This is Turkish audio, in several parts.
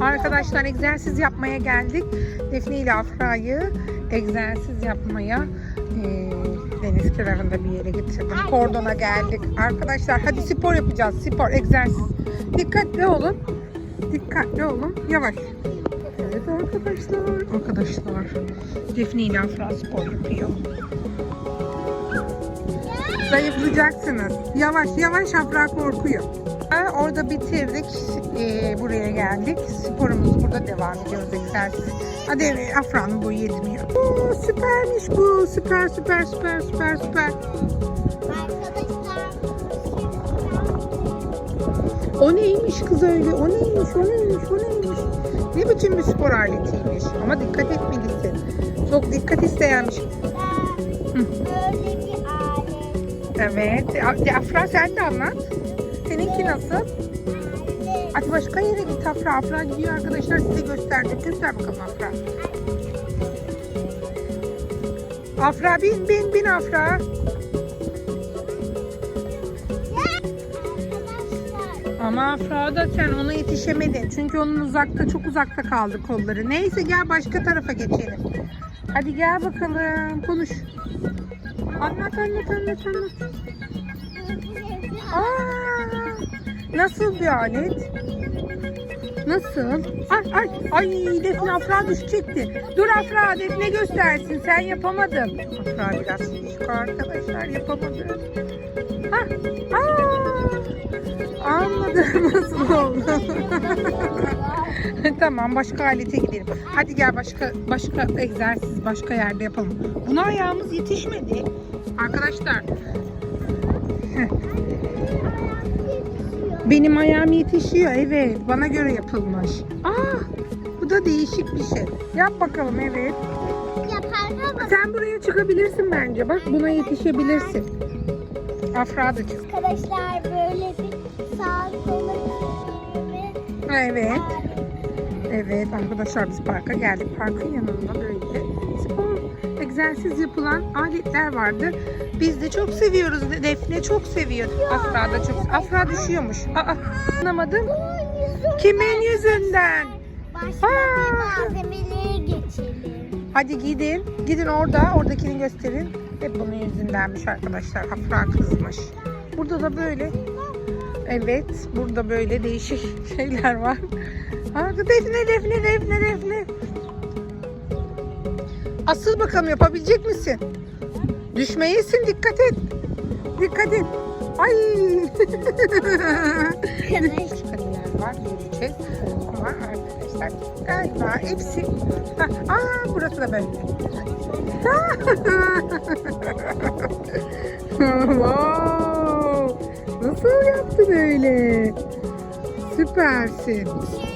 Arkadaşlar egzersiz yapmaya geldik. Defne ile Afra'yı egzersiz yapmaya eee, deniz kenarında bir yere getirdim. Kordona geldik. Arkadaşlar hadi spor yapacağız. Spor, egzersiz. Dikkatli olun. Dikkatli olun. Yavaş. Evet arkadaşlar. Arkadaşlar. Defne ile Afra spor yapıyor. Zayıflayacaksınız. Yavaş yavaş Afra korkuyor. Ha, Orada bitirdik. Ee, buraya geldik. Sporumuz burada devam ediyoruz egzersiz. Hadi Afra'nın boyu yetmiyor. Oo, süpermiş bu. Süper süper süper süper süper. O neymiş kız öyle? O neymiş? O neymiş? O neymiş? Ne biçim bir spor aletiymiş? Ama dikkat etmelisin. Çok dikkat isteyenmiş. Evet. Afra sen de anlat. Seninki nasıl? Hadi başka yere git Afra. Afra gidiyor arkadaşlar size gösterecek. Göster bakalım Afra. Afra bin bin bin Afra. Ama Afra da sen ona yetişemedin. Çünkü onun uzakta çok uzakta kaldı kolları. Neyse gel başka tarafa geçelim. Hadi gel bakalım konuş. Anlat anlat anlat anlat. Aa, nasıl bir alet? Nasıl? Ay ay ay Defne Afra düşecekti. Dur Afra Defne göstersin sen yapamadın. Afra biraz şişko arkadaşlar yapamadı. Ha, aa, anladım nasıl oldu. tamam başka alete gidelim. Hadi gel başka başka egzersiz başka yerde yapalım. Buna ayağımız yetişmedi. Arkadaşlar benim ayağım yetişiyor evet bana göre yapılmış. Aa bu da değişik bir şey. Yap bakalım evet. Yaparlar bak. Sen buraya çıkabilirsin bence. Bak buna yetişebilirsin. Afra da çık. Arkadaşlar böyle bir sağ sola ve Evet. Evet arkadaşlar biz parka geldik. Parkın yanında böyle egzersiz yapılan aletler vardı. Biz de çok seviyoruz. Defne çok seviyor. Afra da çok. Afra düşüyormuş. Aa, anlamadım. Kimin yüzünden? başka bir malzemeleri geçelim. Hadi gidin. Gidin orada. Oradakini gösterin. Hep bunun yüzündenmiş arkadaşlar. Afra kızmış. Burada da böyle. Evet. Burada böyle değişik şeyler var. Defne defne defne defne. Asıl bakalım yapabilecek misin? Düşmeyesin dikkat et. Dikkat et. Ay. Değişik şeyler var göreceğiz. Ama arkadaşlar galiba hepsi... Ha, aa burası da böyle. wow. Nasıl yaptın öyle? Süpersin.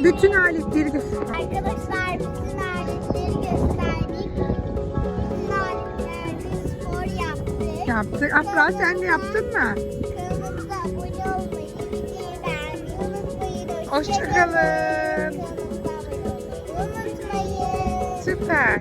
Bütün aletleri göster. Arkadaşlar yaptık. Afra sen de yaptın mı? Kanalımıza abone olmayı, videoyu beğenmeyi unutmayın. Hoşçakalın. Kanalımıza abone olmayı unutmayın. Süper.